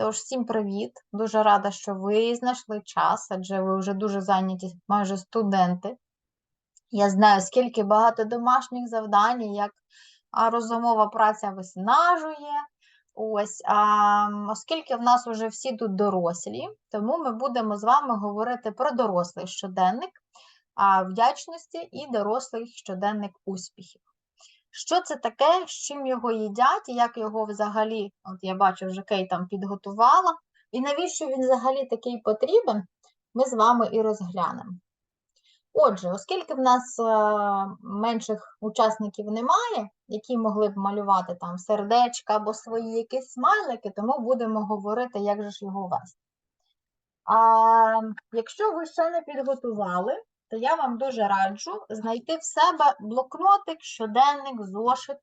Тож, всім привіт! Дуже рада, що ви знайшли час, адже ви вже дуже зайняті, майже студенти. Я знаю, скільки багато домашніх завдань, як розумова праця виснажує. Ось, а, оскільки в нас вже всі тут дорослі, тому ми будемо з вами говорити про дорослий щоденник а, вдячності і дорослий щоденник успіхів. Що це таке, з чим його їдять, як його взагалі, от я бачу, вже Кей там підготувала, і навіщо він взагалі такий потрібен, ми з вами і розглянемо. Отже, оскільки в нас е, менших учасників немає, які могли б малювати там сердечка або свої якісь смайлики, тому будемо говорити, як же ж його вести. А якщо ви ще не підготували, то я вам дуже раджу знайти в себе блокнотик, щоденник, зошит,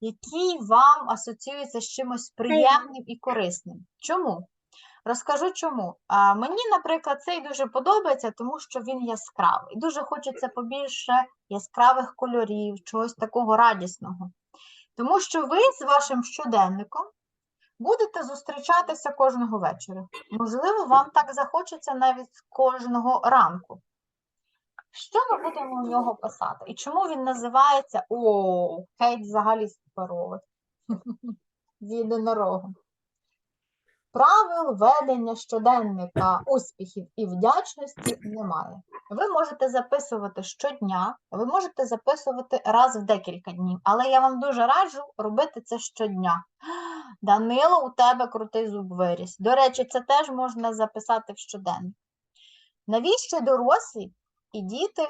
який вам асоціюється з чимось приємним і корисним. Чому? Розкажу чому. А, мені, наприклад, цей дуже подобається, тому що він яскравий. Дуже хочеться побільше яскравих кольорів, чогось такого радісного. Тому що ви з вашим щоденником будете зустрічатися кожного вечора. Можливо, вам так захочеться навіть кожного ранку. Що ми будемо в нього писати? І чому він називається О, Кейт взагалі суперовий. З єдинорогом. Правил ведення щоденника успіхів і вдячності немає. Ви можете записувати щодня, ви можете записувати раз в декілька днів, але я вам дуже раджу робити це щодня. Данило, у тебе крутий зуб виріс. До речі, це теж можна записати в щоденник. Навіщо дорослі і діти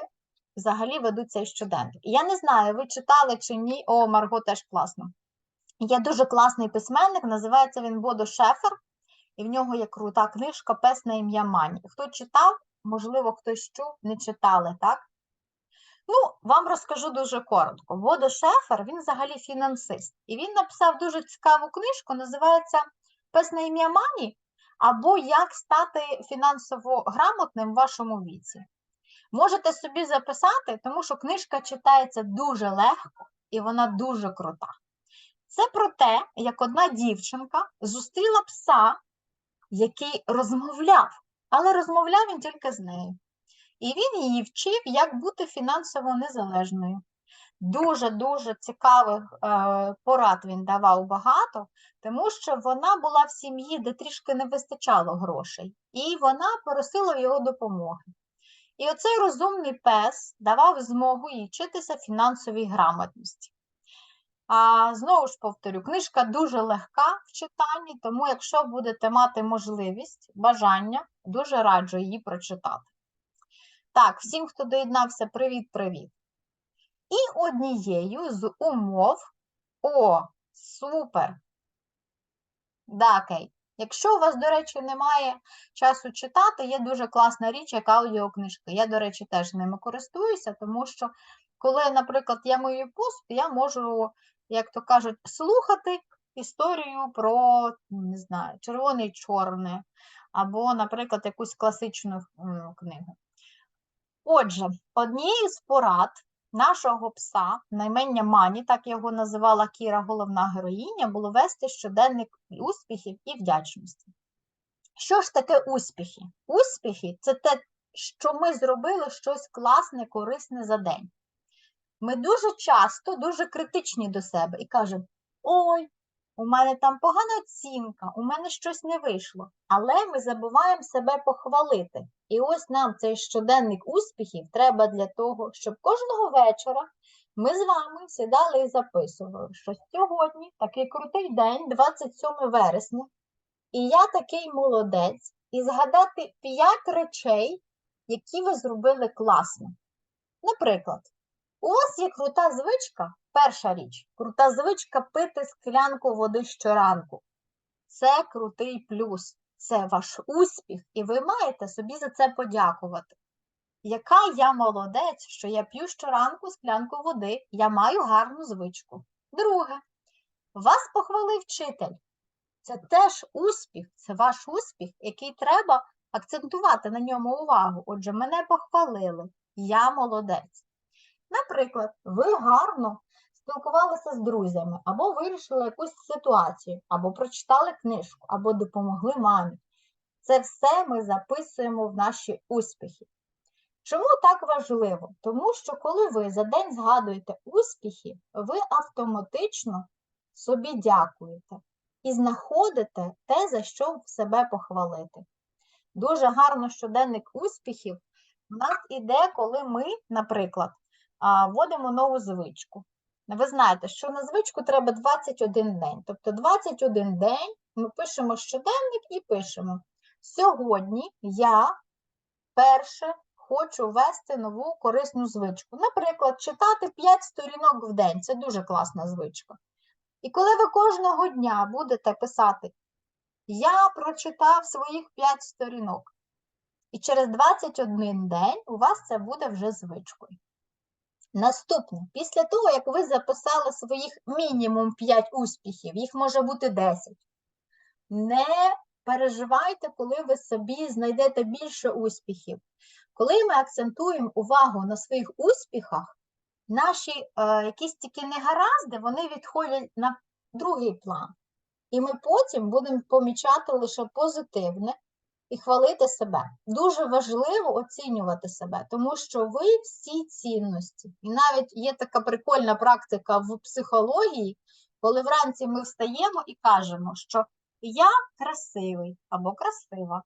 взагалі ведуть цей щоденник? Я не знаю, ви читали чи ні. О, Марго теж класно. Є дуже класний письменник, називається він Бодо Шефер, і в нього є крута книжка Пес на ім'я Мані. Хто читав, можливо, хтось чув, не читали, так? Ну, вам розкажу дуже коротко. Бодо Шефер, він взагалі фінансист. І він написав дуже цікаву книжку, називається Пес на ім'я Мані або Як стати фінансово грамотним в вашому віці. Можете собі записати, тому що книжка читається дуже легко і вона дуже крута. Це про те, як одна дівчинка зустріла пса, який розмовляв, але розмовляв він тільки з нею. І він її вчив, як бути фінансово незалежною. Дуже-дуже цікавих е, порад він давав багато, тому що вона була в сім'ї, де трішки не вистачало грошей, і вона просила його допомоги. І оцей розумний пес давав змогу їй вчитися фінансовій грамотності. А, знову ж повторю, книжка дуже легка в читанні, тому якщо будете мати можливість, бажання, дуже раджу її прочитати. Так, всім, хто доєднався, привіт-привіт. І однією з умов, о, супер! Да, Кей. Якщо у вас, до речі, немає часу читати, є дуже класна річ, як аудіокнижки. Я, до речі, теж ними користуюся, тому що, коли, наприклад, я мою посуд, я можу, як то кажуть, слухати історію про, не знаю, червоне і чорне, або, наприклад, якусь класичну книгу. Отже, однією з порад нашого пса, наймення Мані, так його називала Кіра, головна героїня, було вести щоденник успіхів і вдячності. Що ж таке успіхи? Успіхи це те, що ми зробили щось класне, корисне за день. Ми дуже часто дуже критичні до себе і кажемо: ой, у мене там погана оцінка, у мене щось не вийшло. Але ми забуваємо себе похвалити. І ось нам цей щоденник успіхів треба для того, щоб кожного вечора ми з вами сідали і записували, що сьогодні такий крутий день, 27 вересня, і я такий молодець, і згадати 5 речей, які ви зробили класно. Наприклад, у вас є крута звичка, перша річ, крута звичка пити склянку води щоранку. Це крутий плюс, це ваш успіх, і ви маєте собі за це подякувати. Яка я молодець, що я п'ю щоранку склянку води, я маю гарну звичку. Друге, вас похвалив вчитель. Це теж успіх, це ваш успіх, який треба акцентувати на ньому увагу. Отже, мене похвалили, я молодець. Наприклад, ви гарно спілкувалися з друзями, або вирішили якусь ситуацію, або прочитали книжку, або допомогли мамі. Це все ми записуємо в наші успіхи. Чому так важливо? Тому що коли ви за день згадуєте успіхи, ви автоматично собі дякуєте і знаходите те, за що себе похвалити. Дуже гарно щоденник успіхів у нас іде, коли ми, наприклад, вводимо нову звичку. Ви знаєте, що на звичку треба 21 день. Тобто 21 день ми пишемо щоденник і пишемо: Сьогодні я перше хочу ввести нову корисну звичку. Наприклад, читати 5 сторінок в день це дуже класна звичка. І коли ви кожного дня будете писати, я прочитав своїх 5 сторінок, і через 21 день у вас це буде вже звичкою. Наступне, після того, як ви записали своїх мінімум 5 успіхів, їх може бути 10. Не переживайте, коли ви собі знайдете більше успіхів. Коли ми акцентуємо увагу на своїх успіхах, наші е, якісь такі негаразди, вони відходять на другий план. І ми потім будемо помічати лише позитивне і хвалити себе. Дуже важливо оцінювати себе, тому що ви всі цінності. І навіть є така прикольна практика в психології, коли вранці ми встаємо і кажемо, що я красивий або красива.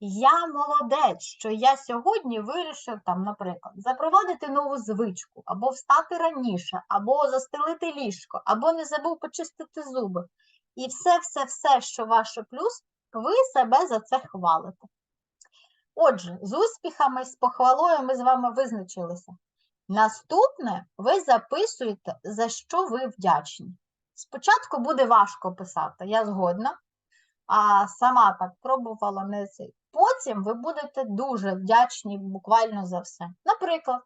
Я молодець, що я сьогодні вирішив, там, наприклад, запровадити нову звичку, або встати раніше, або застелити ліжко, або не забув почистити зуби. І все-все-все, що ваше плюс, ви себе за це хвалите. Отже, з успіхами, з похвалою ми з вами визначилися. Наступне ви записуєте, за що ви вдячні. Спочатку буде важко писати, я згодна, а сама так пробувала не цей. Потім ви будете дуже вдячні буквально за все. Наприклад,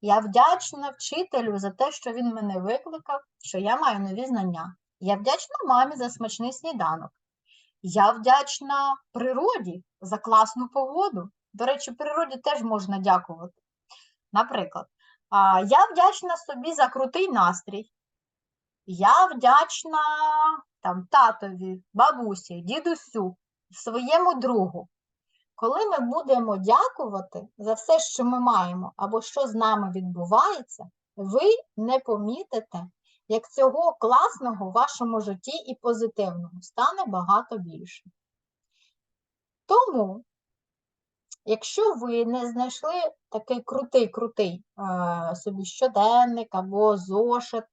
я вдячна вчителю за те, що він мене викликав, що я маю нові знання. Я вдячна мамі за смачний сніданок. Я вдячна природі за класну погоду. До речі, природі теж можна дякувати. Наприклад, я вдячна собі за крутий настрій. Я вдячна там, татові, бабусі, дідусю, своєму другу. Коли ми будемо дякувати за все, що ми маємо, або що з нами відбувається, ви не помітите, як цього класного в вашому житті і позитивного стане багато більше. Тому, якщо ви не знайшли такий крутий-крутий е, собі щоденник або зошит,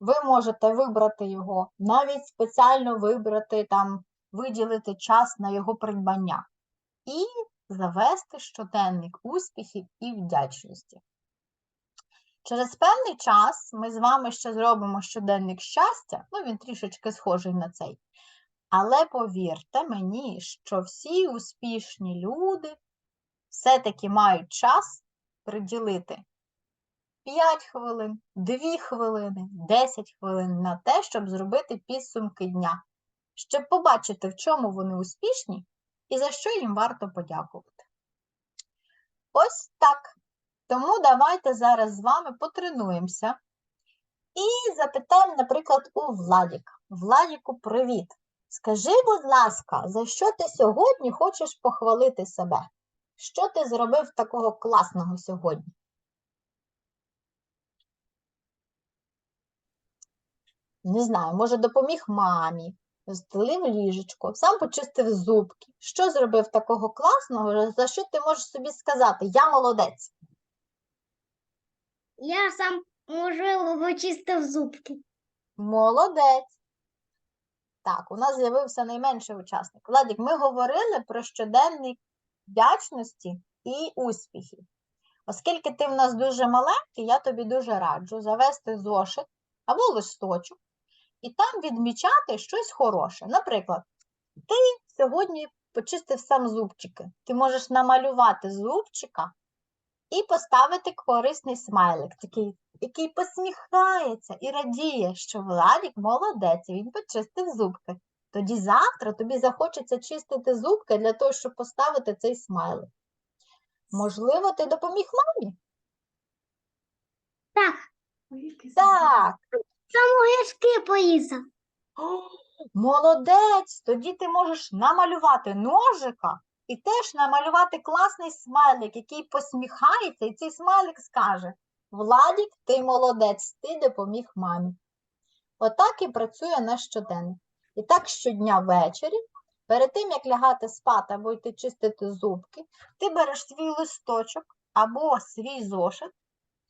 ви можете вибрати його, навіть спеціально вибрати там, виділити час на його придбання і завести щоденник успіхів і вдячності. Через певний час ми з вами ще зробимо щоденник щастя, ну він трішечки схожий на цей. Але повірте мені, що всі успішні люди все-таки мають час приділити 5 хвилин, 2 хвилини, 10 хвилин на те, щоб зробити підсумки дня, щоб побачити, в чому вони успішні і за що їм варто подякувати. Ось так. Тому давайте зараз з вами потренуємося і запитаємо, наприклад, у Владіка. Владіку, привіт! Скажи, будь ласка, за що ти сьогодні хочеш похвалити себе? Що ти зробив такого класного сьогодні? Не знаю, може, допоміг мамі, застелив ліжечко, сам почистив зубки. Що зробив такого класного, за що ти можеш собі сказати? Я молодець. Я сам можливо почистив зубки. Молодець. Так, у нас з'явився найменший учасник. Владик, ми говорили про щоденник вдячності і успіхів. Оскільки ти в нас дуже маленький, я тобі дуже раджу завести зошит або листочок і там відмічати щось хороше. Наприклад, ти сьогодні почистив сам зубчики. Ти можеш намалювати зубчика і поставити корисний смайлик, такий, який посміхається і радіє, що Владик молодець, він почистив зубки. Тоді завтра тобі захочеться чистити зубки для того, щоб поставити цей смайлик. Можливо, ти допоміг мамі? Так, Так, Гришки поїздив. Молодець! Тоді ти можеш намалювати ножика і теж намалювати класний смайлик, який посміхається, і цей смайлик скаже: Владік, ти молодець, ти допоміг мамі. Отак і працює наш щоденник. І так щодня ввечері, перед тим як лягати спати або йти чистити зубки, ти береш свій листочок або свій зошит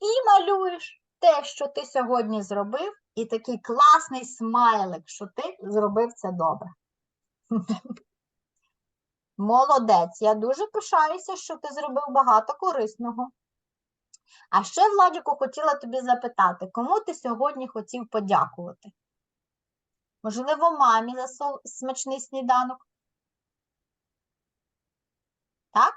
і малюєш те, що ти сьогодні зробив, і такий класний смайлик, що ти зробив це добре. Молодець, я дуже пишаюся, що ти зробив багато корисного. А ще, Владіку, хотіла тобі запитати, кому ти сьогодні хотів подякувати? Можливо, мамі за смачний сніданок? Так?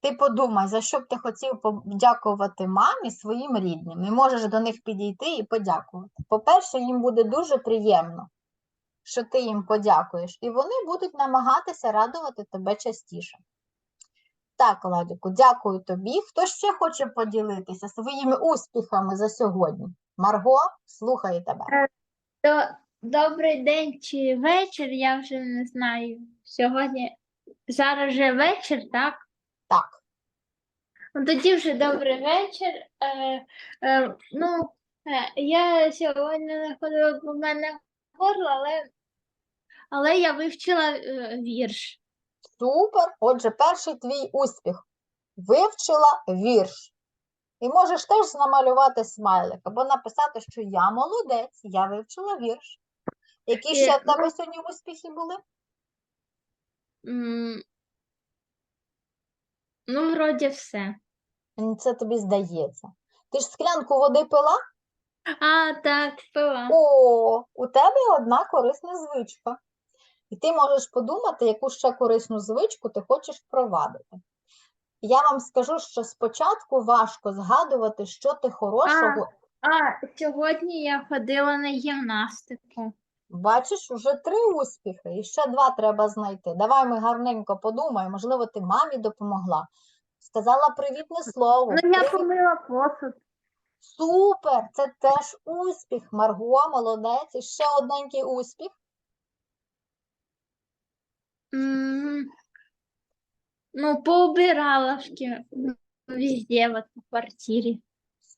Ти подумай, за що б ти хотів подякувати мамі своїм рідним, і можеш до них підійти і подякувати. По-перше, їм буде дуже приємно, що ти їм подякуєш, і вони будуть намагатися радувати тебе частіше. Так, Ладіку, дякую тобі. Хто ще хоче поділитися своїми успіхами за сьогодні? Марго, слухаю тебе. Добрий день чи вечір, я вже не знаю. Сьогодні зараз же вечір, так? Так, Ну, Тоді вже добрий вечір. Е, е, ну, е, я сьогодні не ходила, бо в мене горло, але, але я вивчила е, вірш. супер. Отже, перший твій успіх. Вивчила вірш. І можеш теж намалювати смайлик або написати, що я молодець, я вивчила вірш. Які ще в тебе сьогодні успіхи були? М, Ну, вроді все. Це тобі здається. Ти ж склянку води пила? А, так, пила. О, у тебе одна корисна звичка. І ти можеш подумати, яку ще корисну звичку ти хочеш впровадити. Я вам скажу, що спочатку важко згадувати, що ти хорошого. А, сьогодні я ходила на гімнастику. Бачиш, уже три успіхи, і ще два треба знайти. Давай ми гарненько подумаємо, можливо, ти мамі допомогла. Сказала привітне слово. Ну, я привіт- помила посуд. Супер! Це теж успіх. Марго, молодець. І ще одненький успіх. М, Ну, поубирала в ки- везде, вот в квартире.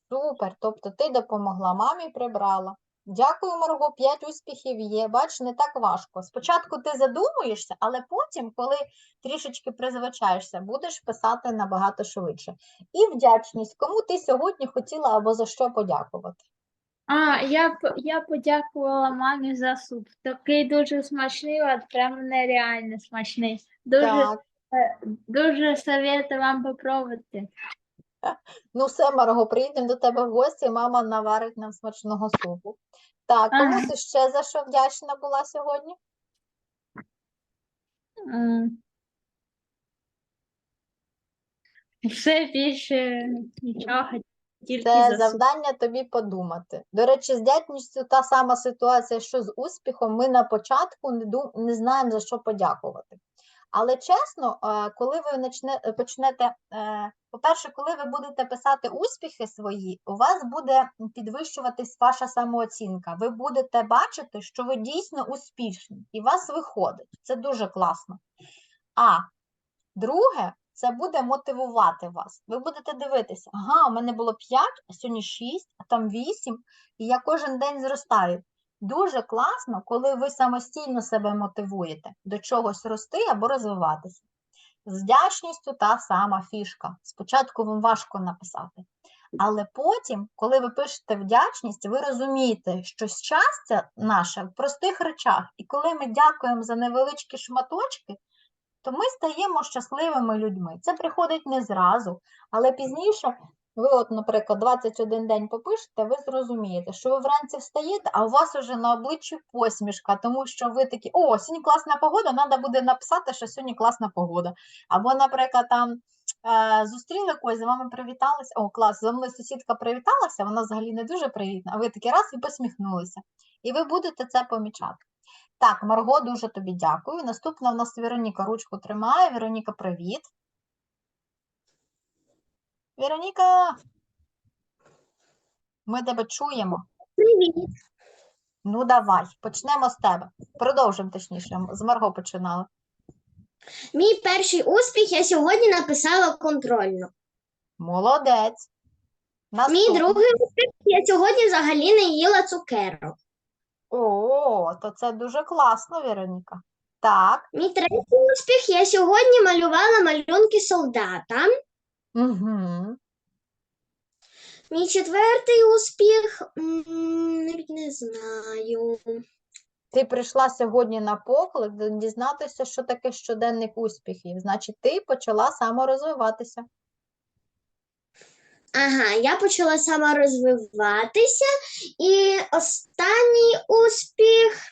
Супер. Тобто ти допомогла мамі прибрала. Дякую, Марго, п'ять успіхів є. Бач, не так важко. Спочатку ти задумуєшся, але потім, коли трішечки призвичаєшся, будеш писати набагато швидше. І вдячність, кому ти сьогодні хотіла або за що подякувати. А, я, я подякувала мамі за суп. Такий дуже смачний, от прям нереально смачний. Дуже, Так. дуже советую вам попробувати. Ну, все, Марго, приїдемо до тебе в гості, мама наварить нам смачного супу. Так, кому Ага. ще за що вдячна була сьогодні? Все більше нічого, тільки Це завдання тобі подумати. До речі, з дятністю та сама ситуація, що з успіхом, ми на початку не, ду- не знаємо, за що подякувати. Але чесно, е, коли ви е, почнете, е, по-перше, коли ви будете писати успіхи свої, у вас буде підвищуватись ваша самооцінка. Ви будете бачити, що ви дійсно успішні, і вас виходить. Це дуже класно. А друге, це буде мотивувати вас. Ви будете дивитися, ага, у мене було 5, а сьогодні 6, а там 8, і я кожен день зростаю. Дуже класно, коли ви самостійно себе мотивуєте до чогось рости або розвиватися. З вдячністю та сама фішка. Спочатку вам важко написати. Але потім, коли ви пишете вдячність, ви розумієте, що щастя наше в простих речах. І коли ми дякуємо за невеличкі шматочки, то ми стаємо щасливими людьми. Це приходить не зразу, але пізніше ви, от, наприклад, 21 день попишете, ви зрозумієте, що ви вранці встаєте, а у вас уже на обличчі посмішка, тому що ви такі, о, сьогодні класна погода, треба буде написати, що сьогодні класна погода. Або, наприклад, там е, зустріли когось, з вами привіталися, о, клас, за мною сусідка привіталася, вона взагалі не дуже привітна, а ви такі раз і посміхнулися. І ви будете це помічати. Так, Марго, дуже тобі дякую. Наступна в нас Вероніка ручку тримає. Вероніка, привіт. Вероніка, Ми тебе чуємо. Привіт. Ну, давай, почнемо з тебе. Продовжимо точніше. З Марго починали. Мій перший успіх я сьогодні написала контрольну. Молодець. Мій другий успіх я сьогодні взагалі не їла цукерок. О, то це дуже класно, Вероніка. Так. Мій третій успіх я сьогодні малювала малюнки солдата. Угу. Мій четвертий успіх м, навіть не знаю. Ти прийшла сьогодні на поклик дізнатися, що таке щоденник успіхів. Значить, ти почала саморозвиватися. Ага, я почала сама розвиватися, і останній успіх.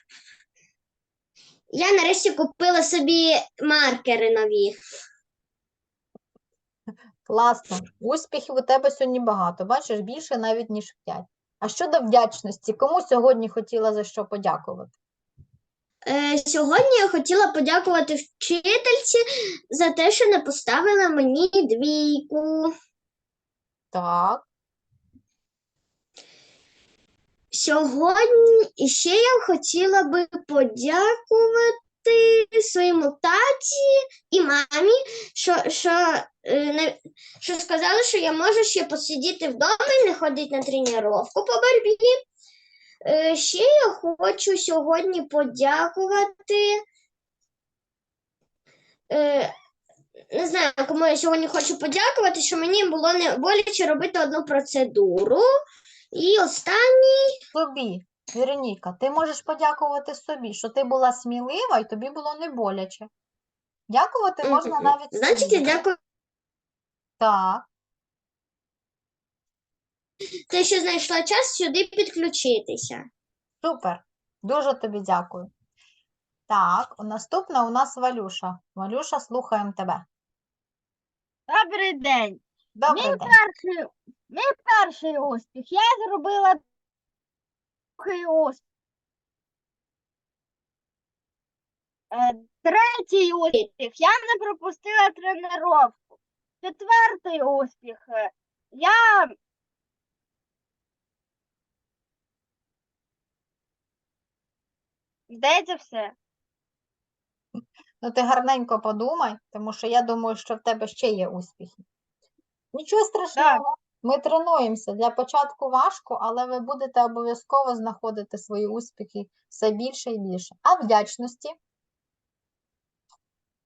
Я нарешті купила собі маркери нові. Класно. Успіхів у тебе сьогодні багато. Бачиш, більше навіть, ніж п'ять. А щодо вдячності, кому сьогодні хотіла за що подякувати? Е, сьогодні я хотіла подякувати вчительці за те, що не поставила мені двійку. Так. Сьогодні ще я хотіла би подякувати своєму таті і мамі, що, що, не, що сказали, що я можу ще посидіти вдома і не ходити на тренування по боротьбі. Е, Ще я хочу сьогодні подякувати. е, Не знаю, кому я сьогодні хочу подякувати, що мені було не боляче робити одну процедуру. І останній. Собі, Вероніка, ти можеш подякувати собі, що ти була смілива і тобі було не боляче. Дякувати можна Мгм. навіть Значить, я дякую Так. те, що знайшла час сюди підключитися. Супер. Дуже тобі дякую. Так, наступна у нас Валюша. Валюша, слухаємо тебе. Добрий день. Добрий Мій день. перший, мій перший успіх. Я зробила другий. Е, Третій успіх. Я не пропустила тренировку. Четвертий успіх. е, Я Здається, все. Ну, ти гарненько подумай, тому що я думаю, що в тебе ще є успіхи. Нічого страшного, ми тренуємося. Для початку важко, але ви будете обов'язково знаходити свої успіхи все більше і більше. А вдячності?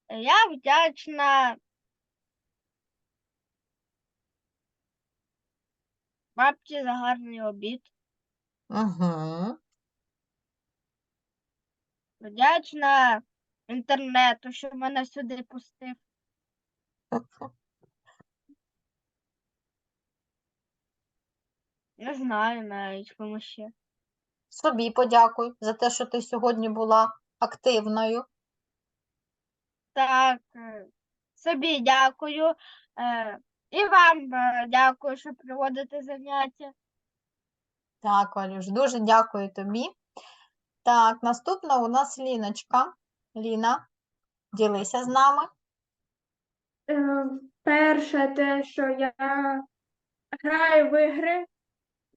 Я вдячна бабці за гарний обід. Угу. Вдячна інтернету, що мене сюди пустив. Не знаю навіть кому ще. Собі подякуй за те, що ти сьогодні була активною. Так, е, собі дякую. е, І вам е, дякую, що проводите заняття. Так, Валюш, дуже дякую тобі. Так, наступна у нас Ліночка. Ліна, ділися з нами. Е, Перше, те, що я граю в ігри.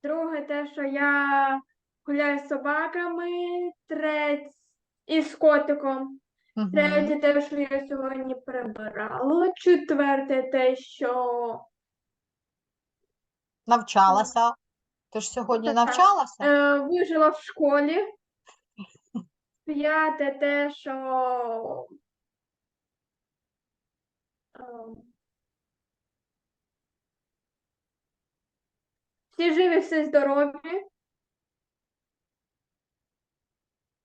Друге, те, що я гуляю з собаками. Третє, і з котиком. Мгм. Третє, те, що я сьогодні прибирала. Четверте, те, що Навчалася. Ти ж сьогодні Так. навчалася? е, вижила в школі. П'яте, те, що е, всі живі, всі здорові.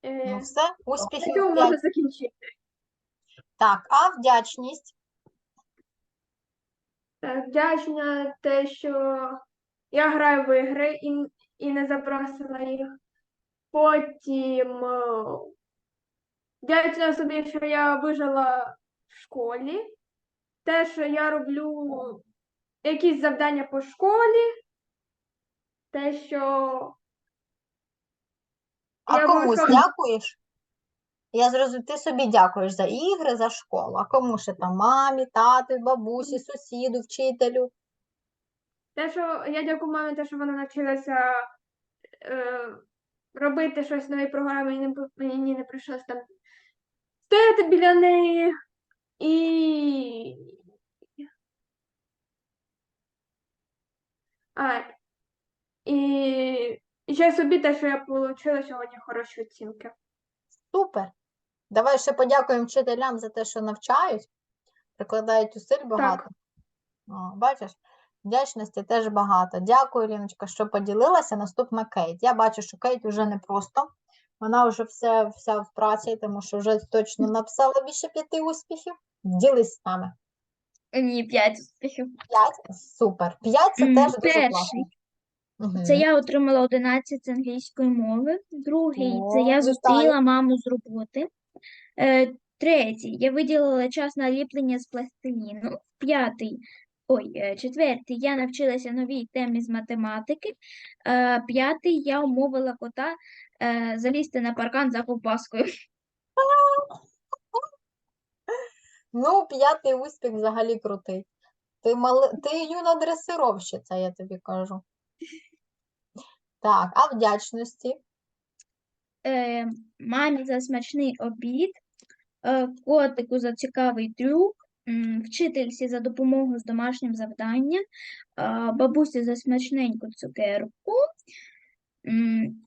Е, Ну все, успіхів. цього п'ять. можна закінчити. Так, а вдячність? Так, вдячна те, що я граю в ігри і, і не забросила їх. Потім е, вдячна собі, що я вижила в школі. Те, що я роблю якісь завдання по школі. Те, що А Я комусь обов'язково- дякуєш? Я зрозумів, ти собі дякуєш за ігри, за школу. А кому ще там мамі, тату, бабусі, сусіду, вчителю? Те, що я дякую мамі, те, що вона навчилася е, робити щось в новій програмі, і не, мені не прийшлось там стояти біля неї і. А, і ще собі те, що я отримала сьогодні хороші оцінки. Супер. Давай ще подякуємо вчителям за те, що навчають, прикладають зусиль багато. О, бачиш, вдячності теж багато. Дякую, Ліночка, що поділилася. Наступна Кейт. Я бачу, що Кейт вже не просто. Вона вже все, вся в праці, тому що вже точно написала більше п'яти успіхів. Ділись з нами. Ні, п'ять успіхів. П'ять? Супер. П'ять це теж дуже класно. Мгм. Це я отримала 11 з англійської мови. Другий це я вітаю. зустріла маму з роботи. Е, третій я виділила час на ліплення з пластиліну. П'ятий, ой, е, четвертий я навчилася новій темі з математики. Е, п'ятий я умовила кота е, залізти на паркан за ковбаскою. Ну, п'ятий успіх взагалі крутий. Ти, мали... Ти юна дресировщиця, я тобі кажу. Так, а вдячності? е, мамі за смачний обід, е, котику за цікавий трюк, м, вчительці за допомогу з домашнім завданням, е, бабусі за смачненьку цукерку. м,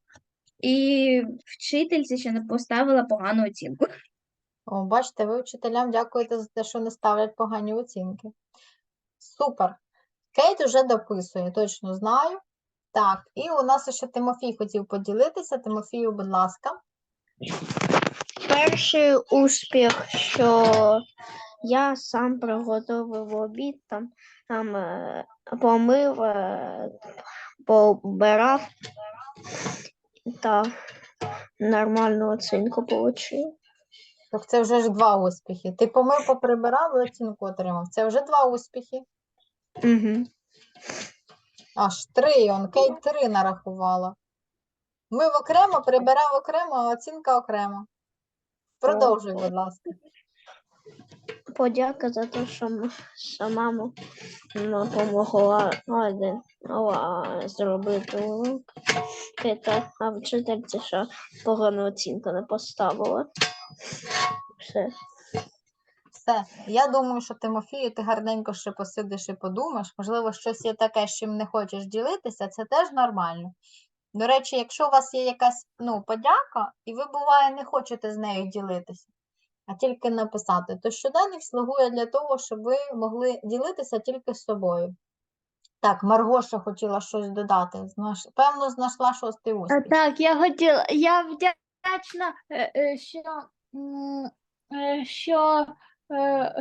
І вчительці ще не поставила погану оцінку. О, бачите, ви вчителям дякуєте за те, що не ставлять погані оцінки. Супер. Кейт уже дописує, точно знаю. Так, і у нас ще Тимофій хотів поділитися. Тимофію, будь ласка. Перший успіх, що я сам приготував обід, там, там е, помив, е, побирав та нормальну оцінку отримав. Так це вже ж два успіхи. Ти помив, поприбирав, оцінку отримав. Це вже два успіхи. Угу. Аж три, он Кейт три нарахувала. Мив окремо, прибирав окремо, а оцінка окремо. Продовжуй, будь ласка. Подяка за те, що, м- що мама допомогла один а, зробити урок. Та, а вчительці ще погану оцінку не поставила. Все. Все. Я думаю, що Тимофію, ти гарненько ще посидиш і подумаєш. Можливо, щось є таке, з чим не хочеш ділитися, це теж нормально. До речі, якщо у вас є якась ну, подяка, і ви, буває, не хочете з нею ділитися, а тільки написати, то щоденник слугує для того, щоб ви могли ділитися тільки з собою. Так, Маргоша хотіла щось додати. Знаш... Певно, знайшла шостий успіх. Так, я хотіла, я вдячна, е, е, що, е, що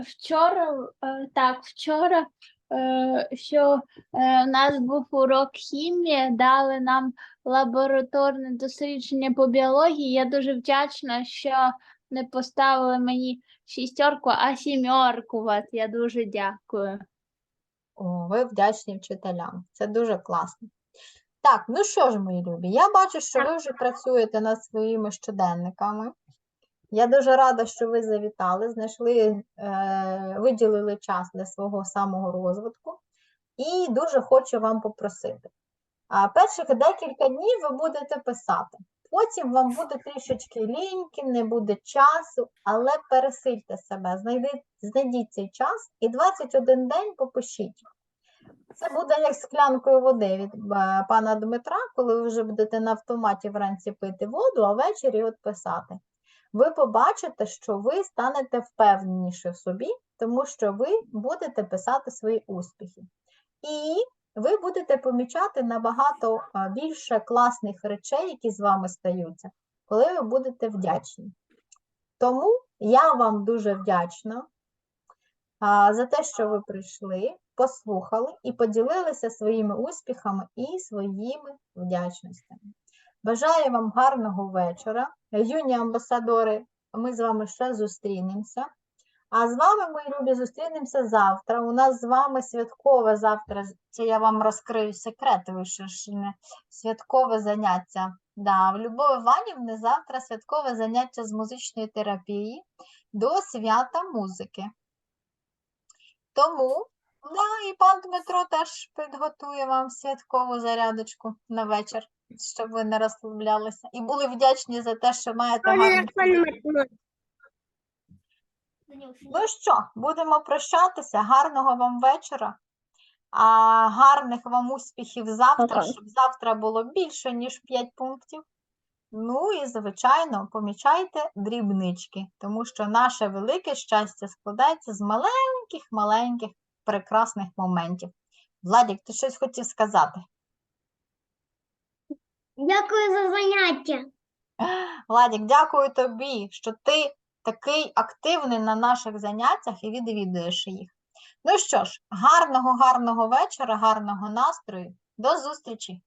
вчора, е, так, вчора, е, що е, у нас був урок хімії, дали нам лабораторне дослідження по біології. Я дуже вдячна, що не поставили мені шістерку, а сімерку. От, я дуже дякую. О, ви вдячні вчителям. Це дуже класно. Так, ну що ж, мої любі, я бачу, що ви вже працюєте над своїми щоденниками. Я дуже рада, що ви завітали, знайшли, е, виділили час для свого самого розвитку. І дуже хочу вам попросити. Перших декілька днів ви будете писати. Потім вам буде трішечки ліньки, не буде часу, але пересильте себе, знайдіть, знайдіть цей час і 21 день попишіть. Це буде як склянкою води від е, пана Дмитра, коли ви вже будете на автоматі вранці пити воду, а ввечері от писати. Ви побачите, що ви станете впевненіші в собі, тому що ви будете писати свої успіхи. І ви будете помічати набагато більше класних речей, які з вами стаються, коли ви будете вдячні. Тому я вам дуже вдячна за те, що ви прийшли, послухали і поділилися своїми успіхами і своїми вдячностями. Бажаю вам гарного вечора. Юні амбасадори, ми з вами ще зустрінемося. А з вами, мої любі, зустрінемося завтра. У нас з вами святкове завтра. Це я вам розкрию секрет, ви ще ж не святкове заняття. Да, в Любові Іванівни завтра святкове заняття з музичної терапії до свята музики. Тому Да, і пан Дмитро теж підготує вам святкову зарядочку на вечір, щоб ви не розслаблялися. І були вдячні за те, що маєте гарну. Ну що, будемо прощатися. Гарного вам вечора. А гарних вам успіхів завтра, Пока. щоб завтра було більше, ніж 5 пунктів. Ну і, звичайно, помічайте дрібнички, тому що наше велике щастя складається з маленьких-маленьких прекрасних моментів. Владік, ти щось хотів сказати? Дякую за заняття. Владик, дякую тобі, що ти такий активний на наших заняттях і відвідуєш їх. Ну що ж, гарного, гарного вечора, гарного настрою. До зустрічі!